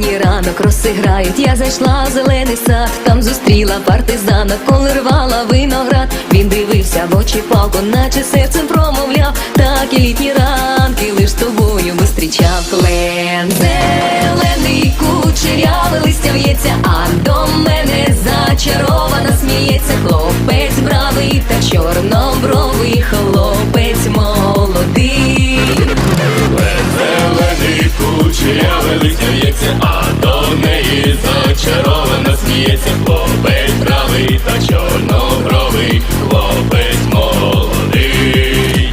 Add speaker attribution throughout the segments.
Speaker 1: літній ранок розсиграють. Я зайшла в зелений сад, там зустріла партизана, коли рвала виноград. Він дивився в очі палку, наче серцем промовляв. Так і літні ранки лиш тобою зустрічав. Клен зелений кучерявий листя в'ється, а до мене зачарована сміється. Хлопець бравий та чорнобровий хлопець молодий.
Speaker 2: До неї зачарована сміється хлопець правий та чорнобровий, хлопець молодий.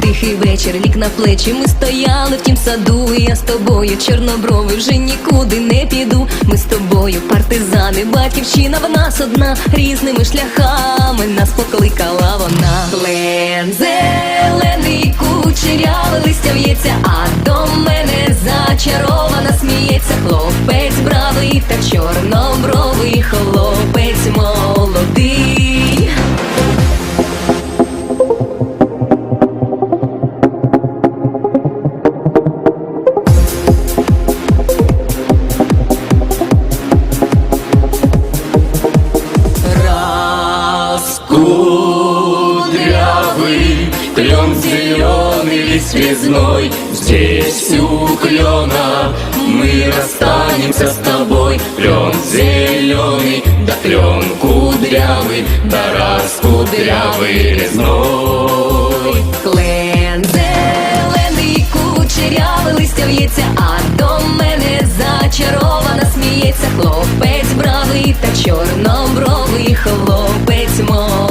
Speaker 1: Тихий вечір лік на плечі. Ми стояли в тім саду. І я з тобою, чорнобровий, вже нікуди не піду. Партизани, батьківщина в нас одна. Різними шляхами нас покликала вона. Плен зелений кучерявий листя в'ється, а до мене зачарована сміється. Хлопець бравий та чорнобровий, хлопець
Speaker 2: Кудрявый клен зеленый лист связной Здесь у клена мы расстанемся с тобой Клен зеленый, да клен кудрявый Да раз кудрявый резной
Speaker 1: Клен зелений, кучерявий листя в'ється, а до мене зачарована сміється. Хлопець бравий та чорнобровий, хлопець мой.